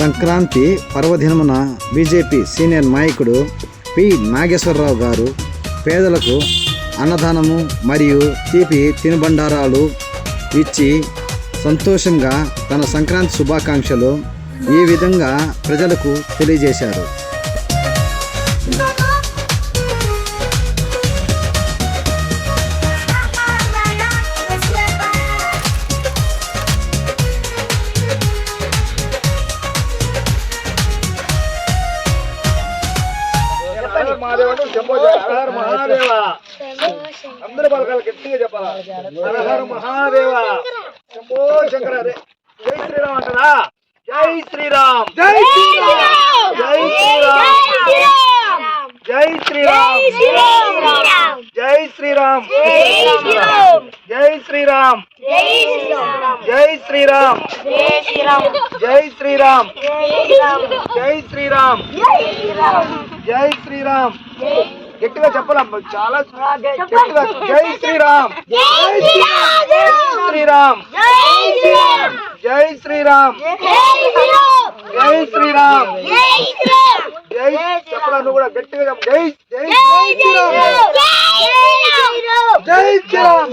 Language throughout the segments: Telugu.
సంక్రాంతి పర్వదినమున బీజేపీ సీనియర్ నాయకుడు పి. నాగేశ్వరరావు గారు పేదలకు అన్నదానము మరియు తీపి తినుబండారాలు ఇచ్చి సంతోషంగా తన సంక్రాంతి శుభాకాంక్షలు ఈ విధంగా ప్రజలకు తెలియజేశారు. మహాదేవ అంటే శంభో జయ. హర హర మహాదేవ అందరూ పలకాలి గట్టిగా చెప్పాలా హర హర మహాదేవ శంభో శంకర రే. జై శ్రీరామ్ అంటారా జై శ్రీరామ్ జై శ్రీరామ్ జై శ్రీరామ్ జై శ్రీరామ్ జై శ్రీరామ్ జై శ్రీరామ్ జై శ్రీరామ్ జై శ్రీరామ్ జై శ్రీరామ్ జై శ్రీరామ్ గట్టిగా చెప్పాలమ్మ చాలా గట్టిగా జై శ్రీరామ్ జై శ్రీరామ్ జై శ్రీరామ్ జై శ్రీరామ్ జై చెప్పలా నువ్వు కూడా గట్టిగా చెప్పు జై జై జై శ్రీరామ్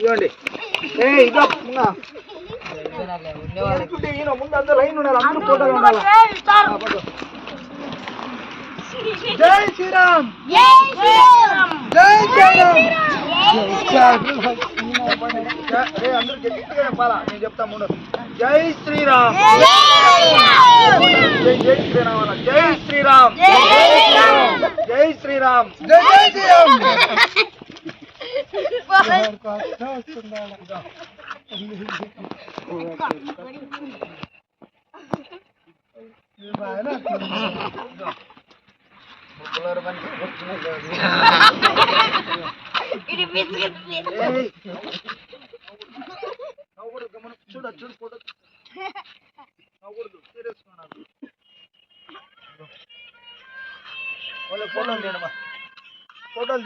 ఇవ్వండి ఏ ఇదో ఈయన ముందు అందరూ లైన్ ఉండాలి అందరూ ఫోటోలు ఉండాలి. ఆ, పట్టు. జై శ్రీరామ్. జై శ్రీరామ్. జై శ్రీరామ్. ఏ, అందరూ గట్టిగా చెప్పాలా? నేను చెప్తా ముందు. జై శ్రీరామ్. జై జై శ్రీరామ్. జై శ్రీరామ్. శ్రీరామ్ జై శ్రీరామ్ చూడ చూడు ఫోటో ಒಳ್ಳೆ ಫೋಟೋ ಫೋಟೋಲ್